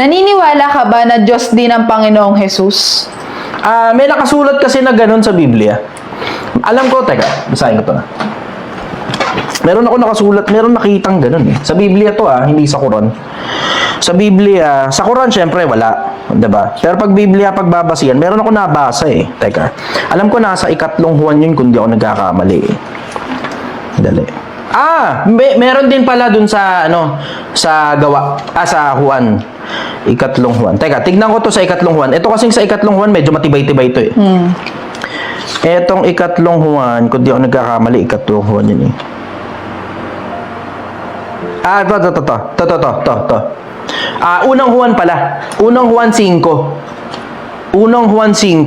Naniniwala ka ba na Diyos din ang Panginoong Jesus? Ah, may nakasulat kasi na ganun sa Biblia. Alam ko, teka, basahin ko to na. Meron ako nakasulat, meron nakitang ganun eh. Sa Biblia to ah, hindi sa Quran. Sa Biblia, sa Quran syempre wala, 'di ba? Pero pag Biblia pagbabasihan, meron ako nabasa eh. Teka. Alam ko nasa ikatlong Juan 'yun kundi ako nagkakamali. Eh. Dali. Ah, may, meron din pala dun sa ano, sa gawa, ah, sa Juan. Ikatlong Juan. Teka, tignan ko to sa ikatlong Juan. Ito kasing sa ikatlong Juan, medyo matibay-tibay to eh. Hmm. Etong ikatlong Juan, kung di ako nagkakamali, ikatlong Juan yun eh. Ah, to, to, to, to, to, to, to, to. Ah, unang Juan pala. Unang Juan 5. Unang Juan 5.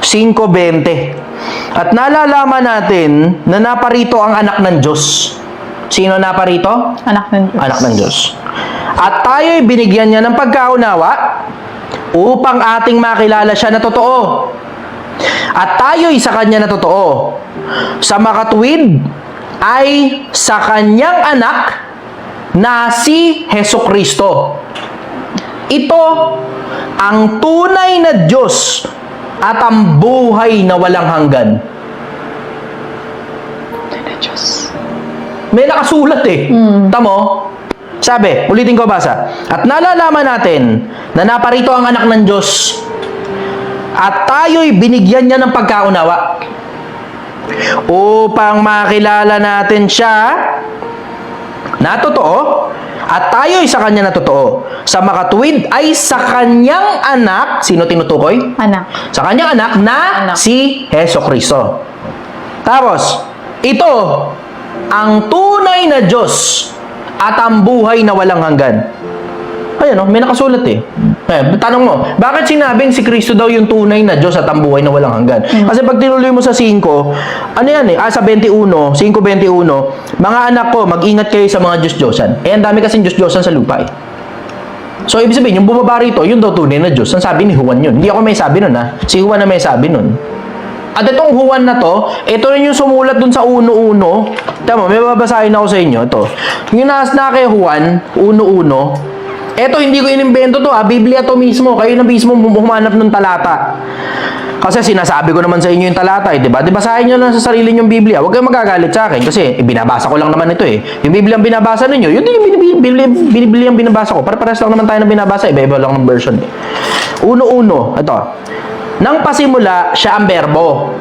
5.20. At nalalaman natin na naparito ang anak ng Diyos. Sino naparito? Anak ng Diyos. anak ng Diyos. At tayo'y binigyan niya ng pagkaunawa upang ating makilala siya na totoo. At tayo'y sa kanya na totoo. Sa makatuwid ay sa kanyang anak na si Heso Kristo. Ito ang tunay na Diyos at ang buhay na walang hanggan. Diyos. May nakasulat eh. Tamo? Sabi, ulitin ko basa. At nalalaman natin na naparito ang anak ng Diyos at tayo'y binigyan niya ng pagkaunawa upang makilala natin siya na totoo at tayo'y sa kanya na totoo. Sa makatuwid ay sa kanyang anak, sino tinutukoy? Anak. Sa kanyang anak na Anak. si Heso Kristo. Tapos, ito ang tunay na Diyos at ang buhay na walang hanggan. Ayan o, may nakasulat eh. eh. Tanong mo, bakit sinabing si Kristo daw yung tunay na Diyos at ang buhay na walang hanggan? Kasi pag tinuloy mo sa 5, ano yan eh, ah, sa 21, 5.21, mga anak ko, mag-ingat kayo sa mga Diyos-Diyosan. Eh, ang dami kasing Diyos-Diyosan sa lupa eh. So, ibig sabihin, yung bumaba rito, yun daw tunay na Diyos. Ang sabi ni Juan yun. Hindi ako may sabi nun, ha? Si Juan na may sabi nun. At itong Juan na to, ito rin yung sumulat dun sa 1.1. Tama, may babasahin ako sa inyo. Ito. Yung nas na kay Juan, 1.1. Ito, hindi ko inimbento to, ha? Biblia to mismo. Kayo na mismo humanap ng talata. Kasi sinasabi ko naman sa inyo yung talata, eh, di ba? Di basahin nyo lang sa sarili nyong Biblia. Huwag kayong magagalit sa akin kasi eh, binabasa ko lang naman ito eh. Yung Biblia ang binabasa ninyo, yun din yung Biblia, Biblia ang binabasa ko. Para-pares lang naman tayo na binabasa, iba-iba lang ng version. eh. Uno-uno, ito. Nang pasimula, siya ang berbo.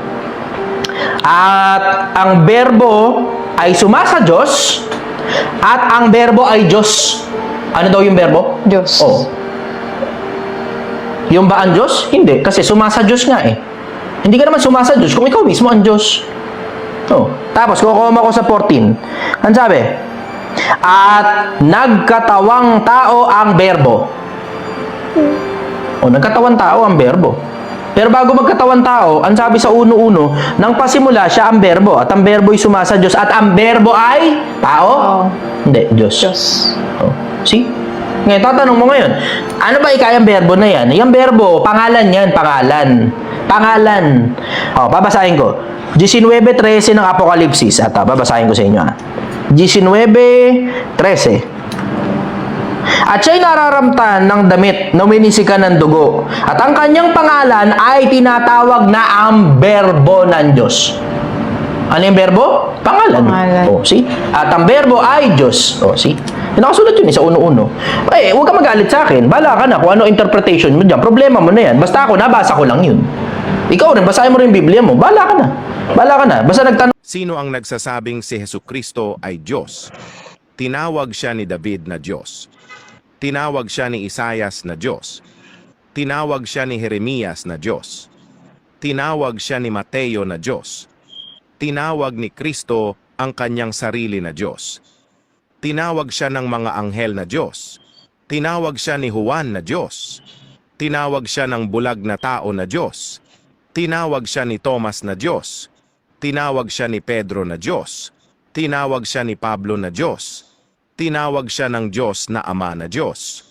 At ang berbo ay sumasa Diyos at ang berbo ay Diyos. Ano daw yung berbo? Diyos. Oh. Yung ba ang Diyos? Hindi. Kasi sumasa Diyos nga eh. Hindi ka naman sumasa Diyos kung ikaw mismo ang Diyos. Oh. Tapos, kukoma ko sa 14. Ang sabi? At nagkatawang tao ang berbo. O, nagkatawang tao ang berbo. Pero bago magkatawan tao, ang sabi sa uno-uno, nang pasimula siya ang berbo at ang berbo ay sumasa Diyos at ang berbo ay tao? Oo. Hindi, Diyos. Diyos. Oh. See? Ngayon, tatanong mo ngayon, ano ba ikayang verbo na yan? Yung verbo, pangalan yan, pangalan. Pangalan. O, babasahin ko. 19.13 ng Apokalipsis. At ah, babasahin ko sa inyo. Ah. 19.13. At siya'y nararamtan ng damit na winisikan ng dugo. At ang kanyang pangalan ay tinatawag na ang berbo ng Diyos. Ano yung berbo? Pangalan. Pangalan. Oh, see? At ang berbo ay Diyos. Oh, see? Nakasulat yun eh, sa uno-uno. Eh, huwag ka magalit sa akin. Bala ka na kung ano interpretation mo dyan. Problema mo na yan. Basta ako, nabasa ko lang yun. Ikaw rin, basahin mo rin yung Biblia mo. Bala ka na. Bala ka na. Basta nagtanong Sino ang nagsasabing si Heso Kristo ay Diyos? Tinawag siya ni David na Diyos. Tinawag siya ni Isayas na Diyos. Tinawag siya ni Jeremias na Diyos. Tinawag siya ni Mateo na Diyos. Tinawag ni Kristo ang kanyang sarili na Diyos. Tinawag siya ng mga anghel na Diyos. Tinawag siya ni Juan na Diyos. Tinawag siya ng bulag na tao na Diyos. Tinawag siya ni Thomas na Diyos. Tinawag siya ni Pedro na Diyos. Tinawag siya ni Pablo na Diyos. Tinawag siya ng Diyos na Ama na Diyos.